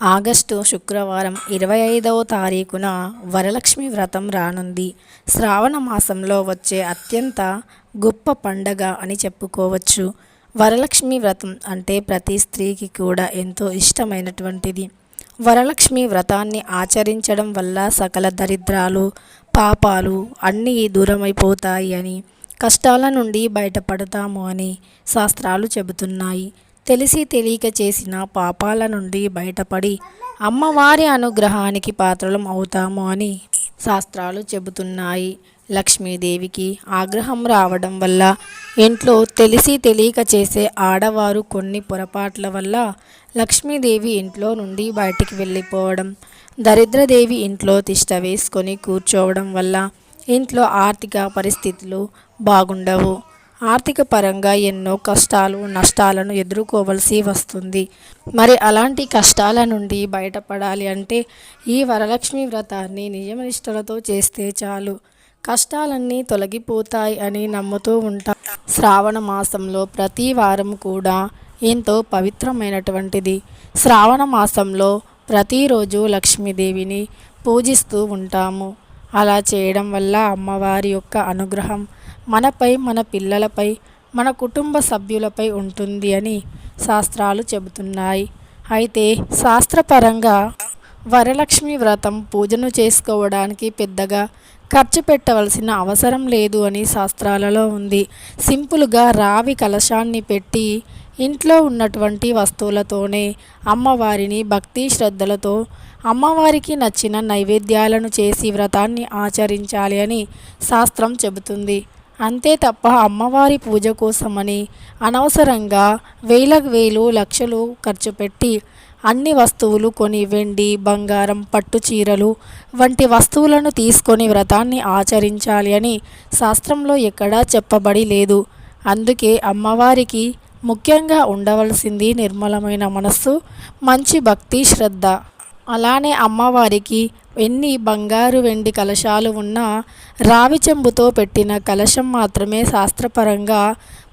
August శుక్రవారం ఇరవై ఐదవ తారీఖున వరలక్ష్మి వ్రతం రానుంది. శ్రావణ మాసంలో వచ్చే అత్యంత గొప్ప పండగ అని చెప్పుకోవచ్చు. వరలక్ష్మి వ్రతం అంటే ప్రతి స్త్రీకి కూడా ఎంతో ఇష్టమైనటువంటిది. వరలక్ష్మి వ్రతాన్ని ఆచరించడం వల్ల సకల దరిద్రాలు పాపాలు అన్నీ దూరమైపోతాయి అని కష్టాల నుండి బయటపడతాము అని శాస్త్రాలు చెబుతున్నాయి. తెలిసి తెలియక చేసిన పాపాల నుండి బయటపడి అమ్మవారి అనుగ్రహానికి పాత్రలం అవుతాము అని శాస్త్రాలు చెబుతున్నాయి. లక్ష్మీదేవికి ఆగ్రహం రావడం వల్ల ఇంట్లో తెలిసి తెలియక చేసే ఆడవారు కొన్ని పొరపాట్ల వల్ల లక్ష్మీదేవి ఇంట్లో నుండి బయటికి వెళ్ళిపోవడం దరిద్రదేవి ఇంట్లో తిష్ట వేసుకొని కూర్చోవడం వల్ల ఇంట్లో ఆర్థిక పరిస్థితులు బాగుండవు. ఆర్థిక పరంగా ఎన్నో కష్టాలు నష్టాలను ఎదుర్కోవలసి వస్తుంది. మరి అలాంటి కష్టాల నుండి బయటపడాలి అంటే ఈ వరలక్ష్మి వ్రతాన్ని నియమనిష్టలతో చేస్తే చాలు. కష్టాలన్నీ తొలగిపోతాయి అని నమ్ముతూ ఉంటాం. శ్రావణ మాసంలో ప్రతి వారం కూడా ఎంతో పవిత్రమైనటువంటిది. శ్రావణ మాసంలో ప్రతిరోజు లక్ష్మీదేవిని పూజిస్తూ ఉంటాము. అలా చేయడం వల్ల అమ్మవారి యొక్క అనుగ్రహం మనపై మన పిల్లలపై మన కుటుంబ సభ్యులపై ఉంటుంది అని శాస్త్రాలు చెబుతున్నాయి. అయితే శాస్త్రపరంగా వరలక్ష్మి వ్రతం పూజను చేసుకోవడానికి పెద్దగా ఖర్చు పెట్టవలసిన అవసరం లేదు అని శాస్త్రాలలో ఉంది. సింపుల్గా రావి కలశాన్ని పెట్టి ఇంట్లో ఉన్నటువంటి వస్తువులతోనే అమ్మవారిని భక్తి శ్రద్ధలతో అమ్మవారికి నచ్చిన నైవేద్యాలను చేసి వ్రతాన్ని ఆచరించాలి అని శాస్త్రం చెబుతుంది. అంతే తప్ప అమ్మవారి పూజ కోసమని అనవసరంగా వేలకు వేలు లక్షలు ఖర్చు పెట్టి అన్ని వస్తువులు కొని వెండి బంగారం పట్టు చీరలు వంటి వస్తువులను తీసుకొని వ్రతాన్ని ఆచరించాలి అని శాస్త్రంలో ఎక్కడా చెప్పబడి లేదు. అందుకే అమ్మవారికి ముఖ్యంగా ఉండవలసింది నిర్మలమైన మనస్సు మంచి భక్తి శ్రద్ధ. అలానే అమ్మవారికి ఎన్ని బంగారు వెండి కలశాలు ఉన్నా రావి చెంబుతో పెట్టిన కలశం మాత్రమే శాస్త్రపరంగా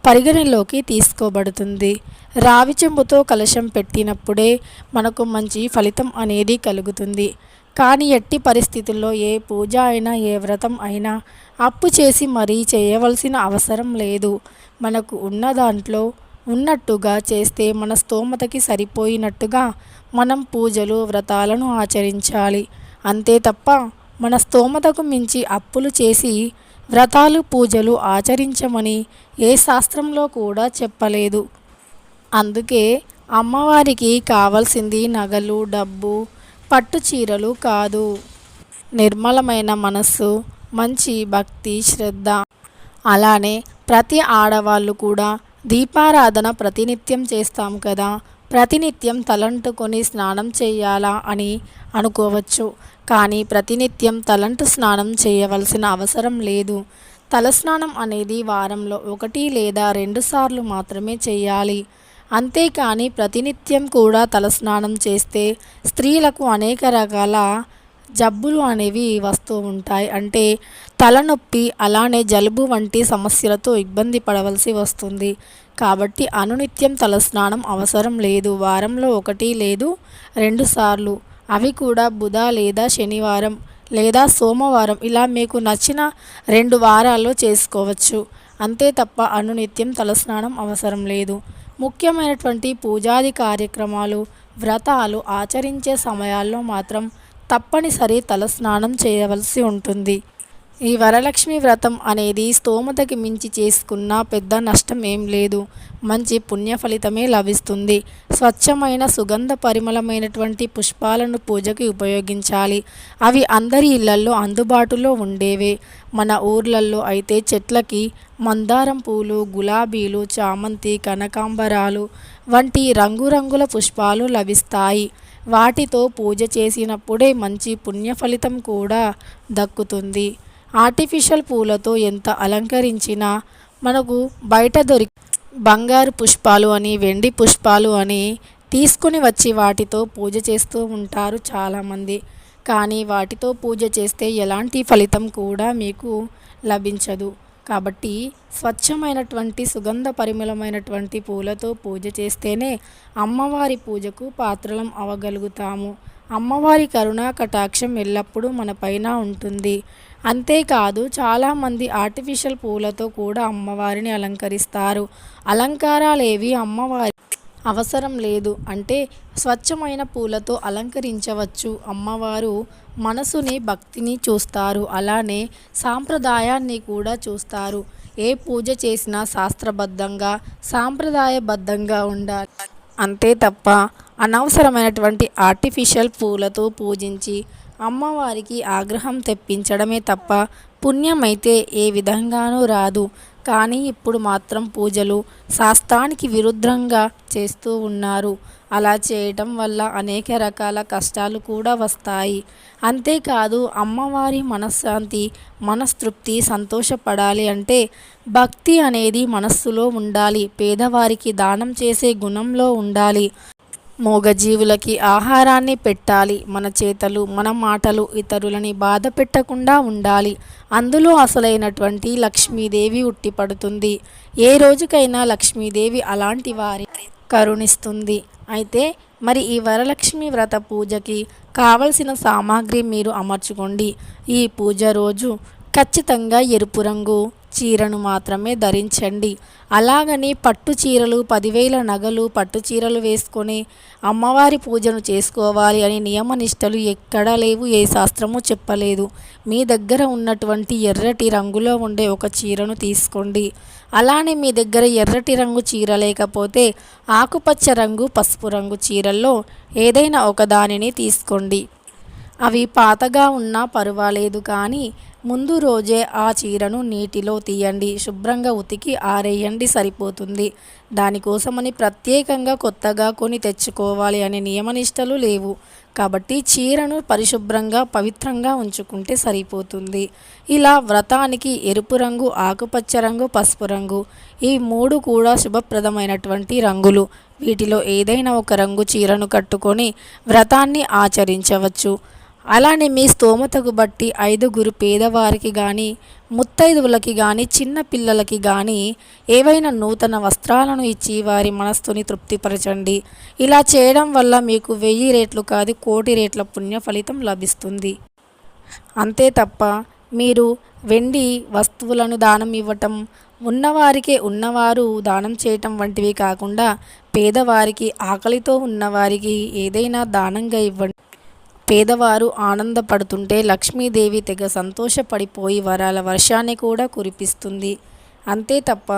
పరిగణలోకి తీసుకోబడుతుంది. రావి చెంబుతో కలశం పెట్టినప్పుడే మనకు మంచి ఫలితం అనేది కలుగుతుంది. కానీ ఎట్టి పరిస్థితుల్లో ఏ పూజ అయినా ఏ వ్రతం అయినా అప్పు చేసి మరీ చేయవలసిన అవసరం లేదు. మనకు ఉన్న దాంట్లో ఉన్నట్టుగా చేస్తే మన స్తోమతకి సరిపోయినట్టుగా మనం పూజలు వ్రతాలను ఆచరించాలి. అంతే తప్ప మన స్తోమతకు మించి అప్పులు చేసి వ్రతాలు పూజలు ఆచరించమని ఏ శాస్త్రంలో కూడా చెప్పలేదు. అందుకే అమ్మవారికి కావాల్సింది నగలు డబ్బు పట్టు చీరలు కాదు. నిర్మలమైన మనస్సు మంచి భక్తి శ్రద్ధ. అలానే ప్రతి ఆడవాళ్ళు కూడా దీపారాధన ప్రతినిత్యం చేస్తాం కదా. ప్రతినిత్యం తలంటుకొని స్నానం చేయాలా అని అనుకోవచ్చు. కానీ ప్రతినిత్యం తలంటు స్నానం చేయవలసిన అవసరం లేదు. తలస్నానం అనేది వారంలో ఒకటి లేదా రెండు సార్లు మాత్రమే చేయాలి. అంతేకాని ప్రతినిత్యం కూడా తలస్నానం చేస్తే స్త్రీలకు అనేక రకాల జబ్బులు అనేవి వస్తూ ఉంటాయి. అంటే తలనొప్పి అలానే జలుబు వంటి సమస్యలతో ఇబ్బంది పడవలసి వస్తుంది. కాబట్టి అనునిత్యం తలస్నానం అవసరం లేదు. వారంలో ఒకటి లేదు రెండు సార్లు. అవి కూడా బుధ లేదా శనివారం లేదా సోమవారం. ఇలా మీకు నచ్చిన రెండు వారాల్లో చేసుకోవచ్చు. అంతే తప్ప అనునిత్యం తలస్నానం అవసరం లేదు. ముఖ్యమైనటువంటి పూజాది కార్యక్రమాలు వ్రతాలు ఆచరించే సమయాల్లో మాత్రం తప్పనిసరి తలస్నానం చేయవలసి ఉంటుంది. ఈ వరలక్ష్మి వ్రతం అనేది స్తోమతకి మించి చేసుకున్న పెద్ద నష్టం ఏం లేదు. మంచి పుణ్య ఫలితమే లభిస్తుంది. స్వచ్ఛమైన సుగంధ పరిమళమైనటువంటి పుష్పాలను పూజకి ఉపయోగించాలి. అవి అందరి ఇళ్ళల్లో అందుబాటులో ఉండేవే. మన ఊర్లల్లో అయితే చెట్లకి మందారం పూలు గులాబీలు చామంతి కనకాంబరాలు వంటి రంగురంగుల పుష్పాలు లభిస్తాయి. వాటితో పూజ చేసినప్పుడే మంచి పుణ్య ఫలితం కూడా దక్కుతుంది. ఆర్టిఫిషియల్ పూలతో ఎంత అలంకరించినా మనకు బయట దొరి బంగారు పుష్పాలు అని వెండి పుష్పాలు అని తీసుకుని వచ్చి వాటితో పూజ చేస్తూ ఉంటారు చాలామంది. కానీ వాటితో పూజ చేస్తే ఎలాంటి ఫలితం కూడా మీకు లభించదు. కాబట్టి స్వచ్ఛమైనటువంటి సుగంధ పరిమళమైనటువంటి పూలతో పూజ చేస్తేనే అమ్మవారి పూజకు పాత్రలం అవ్వగలుగుతాము అమ్మవారి కరుణా కటాక్షం ఎల్లప్పుడూ మన పైన ఉంటుంది. అంతేకాదు చాలామంది ఆర్టిఫిషియల్ పూలతో కూడా అమ్మవారిని అలంకరిస్తారు. అలంకారాలేవి అమ్మవారి అవసరం లేదు అంటే స్వచ్ఛమైన పూలతో అలంకరించవచ్చు. అమ్మవారు మనసుని భక్తిని చూస్తారు. అలానే సాంప్రదాయాన్ని కూడా చూస్తారు. ఏ పూజ చేసినా శాస్త్రబద్ధంగా సాంప్రదాయబద్ధంగా ఉండాలి. అంతే తప్ప అనవసరమైనటువంటి ఆర్టిఫిషియల్ పూలతో పూజించి అమ్మవారికి ఆగ్రహం తెప్పించడమే తప్ప పుణ్యమైతే ఏ విధంగానూ రాదు. కానీ ఇప్పుడు మాత్రం పూజలు శాస్త్రానికి విరుద్ధంగా చేస్తూ ఉన్నారు. అలా చేయటం వల్ల అనేక రకాల కష్టాలు కూడా వస్తాయి. అంతేకాదు అమ్మవారి మనశ్శాంతి మనస్తృప్తి సంతోషపడాలి అంటే భక్తి అనేది మనస్సులో ఉండాలి. పేదవారికి దానం చేసే గుణంలో ఉండాలి. మూగజీవులకి ఆహారాన్ని పెట్టాలి. మన చేతలు మన మాటలు ఇతరులని బాధ పెట్టకుండా ఉండాలి. అందులో అసలైనటువంటి లక్ష్మీదేవి ఉట్టిపడుతుంది. ఏ రోజుకైనా లక్ష్మీదేవి అలాంటి వారి కరుణిస్తుంది. అయితే మరి ఈ వరలక్ష్మి వ్రత పూజకి కావలసిన సామాగ్రి మీరు అమర్చుకోండి. ఈ పూజ రోజు ఖచ్చితంగా ఎరుపు రంగు చీరను మాత్రమే ధరించండి. అలాగని పట్టు చీరలు పదివేల నగలు పట్టు చీరలు వేసుకొని అమ్మవారి పూజను చేసుకోవాలి అని నియమనిష్టలు ఎక్కడా లేవు ఏ శాస్త్రము చెప్పలేదు. మీ దగ్గర ఉన్నటువంటి ఎర్రటి రంగులో ఉండే ఒక చీరను తీసుకోండి. అలానే మీ దగ్గర ఎర్రటి రంగు చీర లేకపోతే ఆకుపచ్చ రంగు పసుపు రంగు చీరల్లో ఏదైనా ఒక దానిని తీసుకోండి. అవి పాతగా ఉన్నా పర్వాలేదు కానీ ముందు రోజే ఆ చీరను నీటిలో తీయండి శుభ్రంగా ఉతికి ఆరేయండి సరిపోతుంది. దానికోసమని ప్రత్యేకంగా కొత్తగా కొని తెచ్చుకోవాలి అనే నియమనిష్టలు లేవు. కాబట్టి చీరను పరిశుభ్రంగా పవిత్రంగా ఉంచుకుంటే సరిపోతుంది. ఇలా వ్రతానికి ఎరుపు రంగు ఆకుపచ్చ రంగు పసుపు రంగు ఈ మూడు కూడా శుభప్రదమైనటువంటి రంగులు. వీటిలో ఏదైనా ఒక రంగు చీరను కట్టుకొని వ్రతాన్ని ఆచరించవచ్చు. అలానే మీ స్తోమతకు బట్టి ఐదుగురు పేదవారికి కానీ ముత్తైదువులకి కానీ చిన్న పిల్లలకి కానీ ఏవైనా నూతన వస్త్రాలను ఇచ్చి వారి మనస్సుని తృప్తిపరచండి. ఇలా చేయడం వల్ల మీకు వెయ్యి రేట్లు కాదు కోటి రేట్ల పుణ్య ఫలితం లభిస్తుంది. అంతే తప్ప మీరు వెండి వస్తువులను దానం ఇవ్వటం ఉన్నవారికే ఉన్నవారు దానం చేయటం వంటివి కాకుండా పేదవారికి ఆకలితో ఉన్నవారికి ఏదైనా దానంగా ఇవ్వండి. పేదవారు ఆనందపడుతుంటే లక్ష్మీదేవి తెగ సంతోషపడిపోయి వరాల వర్షాన్ని కూడా కురిపిస్తుంది. అంతే తప్ప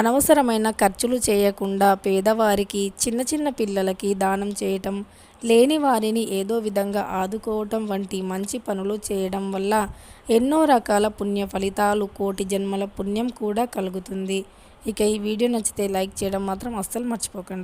అనవసరమైన ఖర్చులు చేయకుండా పేదవారికి చిన్న చిన్న పిల్లలకి దానం చేయటం లేని వారిని ఏదో విధంగా ఆదుకోవటం వంటి మంచి పనులు చేయడం వల్ల ఎన్నో రకాల పుణ్య ఫలితాలు కోటి జన్మల పుణ్యం కూడా కలుగుతుంది. ఇక ఈ వీడియో నచ్చితే లైక్ చేయడం మాత్రం అస్సలు మర్చిపోకండి.